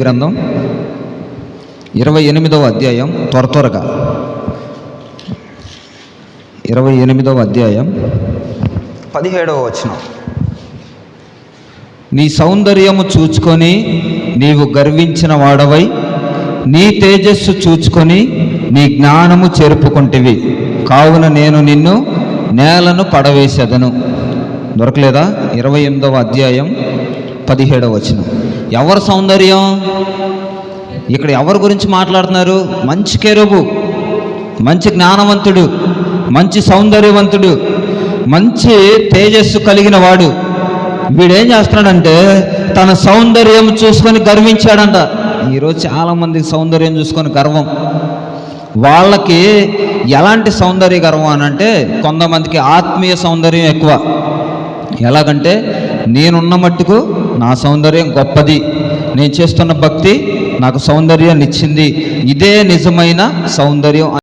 గ్రంథం ఇరవై ఎనిమిదవ అధ్యాయం త్వర త్వరగా. ఇరవై ఎనిమిదవ అధ్యాయం పదిహేడవ వచనం. నీ సౌందర్యము చూచుకొని నీవు గర్వించిన వాడవై నీ తేజస్సు చూచుకొని నీ జ్ఞానము చేరుపుకుంటివి. కావున నేను నిన్ను నేలను పడవేసేదను. దొరకలేదా? ఇరవై ఎనిమిదవ అధ్యాయం పదిహేడవ వచనం. ఎవరి సౌందర్యం? ఇక్కడ ఎవరి గురించి మాట్లాడుతున్నారు? మంచి కెరుబు మంచి జ్ఞానవంతుడు మంచి సౌందర్యవంతుడు మంచి తేజస్సు కలిగిన వాడు. వీడేం చేస్తున్నాడంటే తన సౌందర్యం చూసుకొని గర్వించాడంట. ఈరోజు చాలామందికి సౌందర్యం చూసుకొని గర్వం. వాళ్ళకి ఎలాంటి సౌందర్య గర్వం అని అంటే కొంతమందికి ఆత్మీయ సౌందర్యం ఎక్కువ. ఎలాగంటే నేనున్న మట్టుకు నా సౌందర్యం గొప్పది. నేను చేస్తున్న భక్తి నాకు సౌందర్యాన్ని ఇచ్చింది ఇదే నిజమైన సౌందర్యం